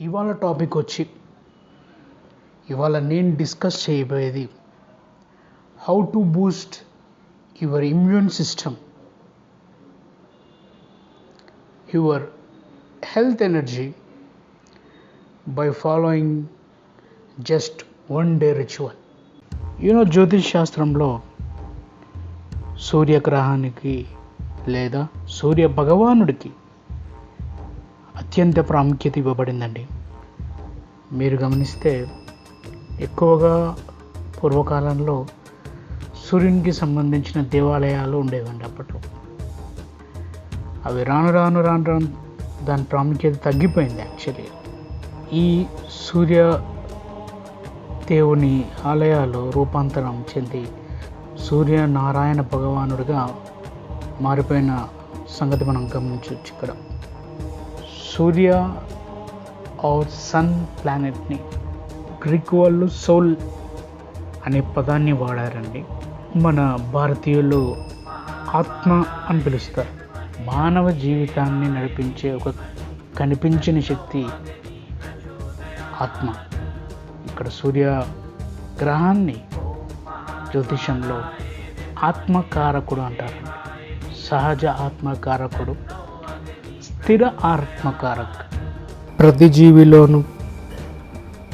ఇవాళ టాపిక్ వచ్చి ఇవాళ నేను డిస్కస్ చేయబోయేది how to boost your immune system your health energy by following just one day ritual you know జ్యోతిష్ శాస్త్రంలో సూర్యగ్రహానికి లేదా సూర్య భగవానుడికి అత్యంత ప్రాముఖ్యత ఇవ్వబడిందండి. మీరు గమనిస్తే ఎక్కువగా పూర్వకాలంలో సూర్యునికి సంబంధించిన దేవాలయాలు ఉండేవండి అప్పట్లో. అవి రాను రాను రాను రాను దాని ప్రాముఖ్యత తగ్గిపోయింది యాక్చువల్లీ. ఈ సూర్య దేవుని ఆలయాలు రూపాంతరం చెంది సూర్యనారాయణ భగవానుడిగా మారిపోయిన సంగతి మనం గమనించవచ్చు ఇక్కడ. సూర్య ఆర్ సన్ ప్లానెట్ని గ్రీక్ వాళ్ళు సోల్ అనే పదాన్ని వాడారండి. మన భారతీయులు ఆత్మ అని పిలుస్తారు. మానవ జీవితాన్ని నడిపించే ఒక కనిపించని శక్తి ఆత్మ. ఇక్కడ సూర్య గ్రహాన్ని జ్యోతిషంలో ఆత్మకారకుడు అంటారు సహజ ఆత్మకారకుడు స్థిర ఆత్మకారక్ ప్రతి జీవిలోనూ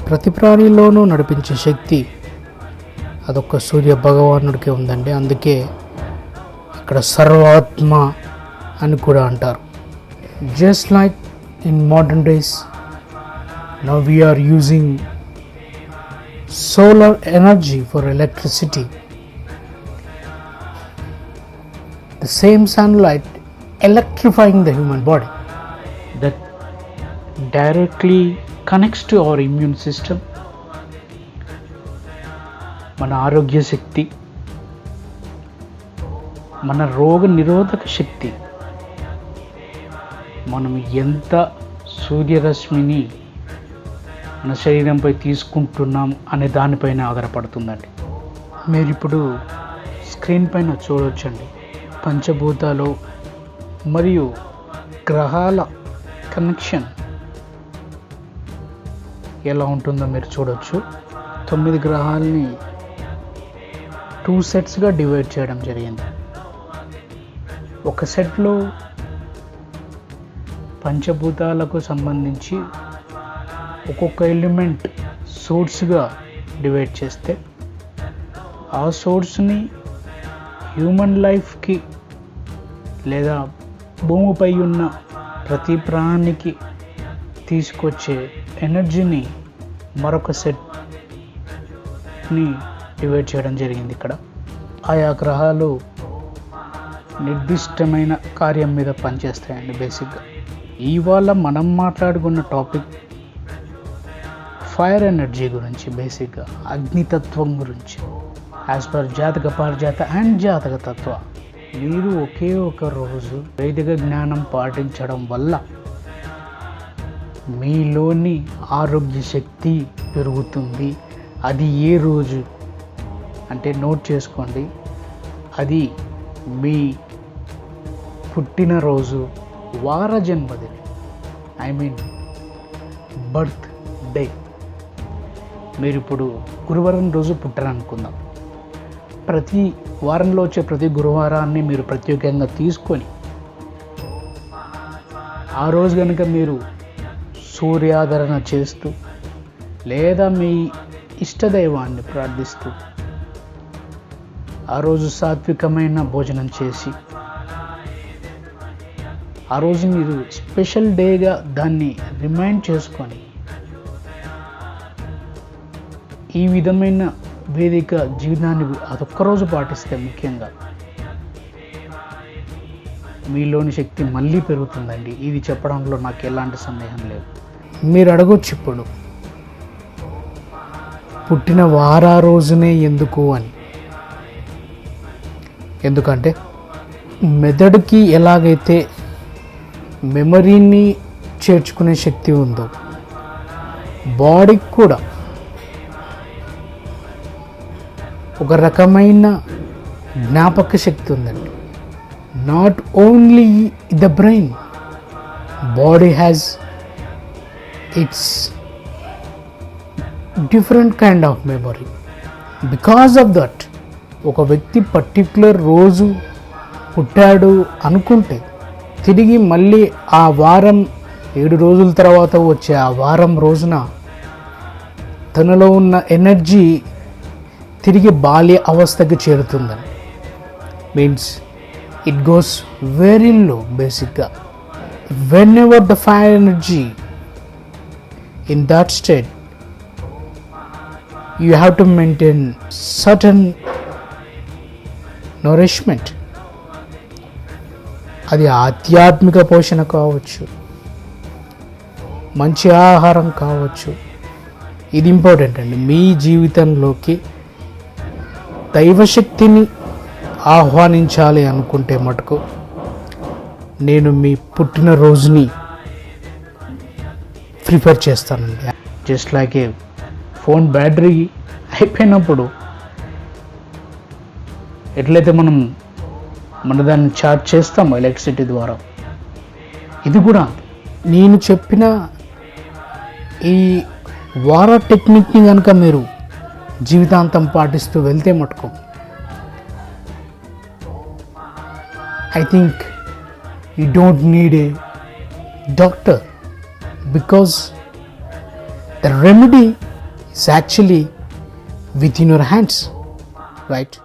ప్రతి ప్రాణిలోనూ నడిపించే శక్తి అదొక సూర్య భగవానుడికి ఉందండి. అందుకే ఇక్కడ సర్వాత్మ అని కూడా అంటారు. Just like in modern days now we are using solar energy for electricity. The same sunlight electrifying the human body. Directly connects to our immune system మన ఆరోగ్య శక్తి మన రోగ నిరోధక శక్తి. మనం ఎంత సూర్యరశ్మిని మన శరీరంపై తీసుకుంటున్నాం అనే దానిపైన ఆధారపడుతుందండి. మీరు ఇప్పుడు స్క్రీన్ పైన చూడవచ్చండి పంచభూతాలు మరియు గ్రహాల కనెక్షన్ ఎలా ఉంటుందో మీరు చూడవచ్చు తొమ్మిది గ్రహాలని టూ సెట్స్గా డివైడ్ చేయడం జరిగింది. ఒక సెట్లో పంచభూతాలకు సంబంధించి ఒక్కొక్క ఎలిమెంట్ సోర్స్గా డివైడ్ చేస్తే ఆ సోర్స్ని హ్యూమన్ లైఫ్కి లేదా భూమిపై ఉన్న ప్రతి ప్రాణానికి తీసుకొచ్చే ఎనర్జీని మరొక సెట్ని డివైడ్ చేయడం జరిగింది ఇక్కడ. ఆయా గ్రహాలు నిర్దిష్టమైన కార్యం మీద పనిచేస్తాయండి బేసిక్గా. ఇవాళ మనం మాట్లాడుకున్న టాపిక్ ఫైర్ ఎనర్జీ గురించి బేసిక్గా అగ్నితత్వం గురించి. యాజ్ పర్ జాతక పారిజాత అండ్ జాతక తత్వ మీరు ఒకే ఒక రోజు వైదిక జ్ఞానం పాటించడం వల్ల మీలోని ఆరోగ్య శక్తి పెరుగుతుంది. అది ఏ రోజు? అంటే నోట్ చేసుకోండి. అది మీ పుట్టినరోజు వార జన్మదినం ఐ మీన్ బర్త్ డే. మీరు ఇప్పుడు గురువారం రోజు పుట్టారనుకుందాం. ప్రతి వారంలో వచ్చే ప్రతి గురువారాన్ని మీరు ప్రత్యేకంగా తీసుకొని ఆ రోజు కనుక మీరు సూర్యాధరణ చేస్తూ లేదా మీ ఇష్టదైవాన్ని ప్రార్థిస్తూ ఆ రోజు సాత్వికమైన భోజనం చేసి ఆ రోజు మీరు స్పెషల్ డేగా దాన్ని రిమైండ్ చేసుకొని ఈ విధమైన వేదిక జీవితాన్ని అదొక్క రోజు పాటిస్తే ముఖ్యంగా మీలోని శక్తి మళ్ళీ పెరుగుతుందండి. ఇది చెప్పడంలో నాకు ఎలాంటి సందేహం లేదు. మీరు అడగొచ్చు ఇప్పుడు. పుట్టిన వారా రోజునే ఎందుకు అని. ఎందుకంటే మెదడుకి ఎలాగైతే మెమరీని చేర్చుకునే శక్తి ఉందో బాడీకి కూడా ఒక రకమైన జ్ఞాపక శక్తి ఉందండి. Not only the brain body has its different kind of memory because of that ఒక వ్యక్తి పర్టిక్యులర్ రోజు పుట్టాడు అనుకుంటే తిరిగి మళ్ళీ ఆ వారం ఏడు రోజుల తర్వాత వచ్చే ఆ వారం రోజున తనలో ఉన్న ఎనర్జీ తిరిగి బాల్య అవస్థకి చేరుతుందని. Means it goes very low బేసిక్గా whenever the fire energy in that state you have to maintain certain nourishment. అది ఆధ్యాత్మిక పోషణ కావచ్చు. మంచి ఆహారం కావచ్చు. ఇది ఇంపార్టెంట్ అండి. మీ జీవితంలోకి దైవశక్తిని ఆహ్వానించాలి అనుకుంటే మటుకు నేను మీ పుట్టినరోజుని ప్రిపేర్ చేస్తానండి. Just like a phone battery అయిపోయినప్పుడు ఎట్లయితే మనం మన దాన్ని ఛార్జ్ చేస్తాం ఎలక్ట్రిసిటీ ద్వారా. ఇది కూడా నేను చెప్పిన ఈ వార టెక్నిక్ని కనుక మీరు జీవితాంతం పాటిస్తూ వెళ్తే మటుకు I think you don't need a doctor because the remedy is actually within your hands, right?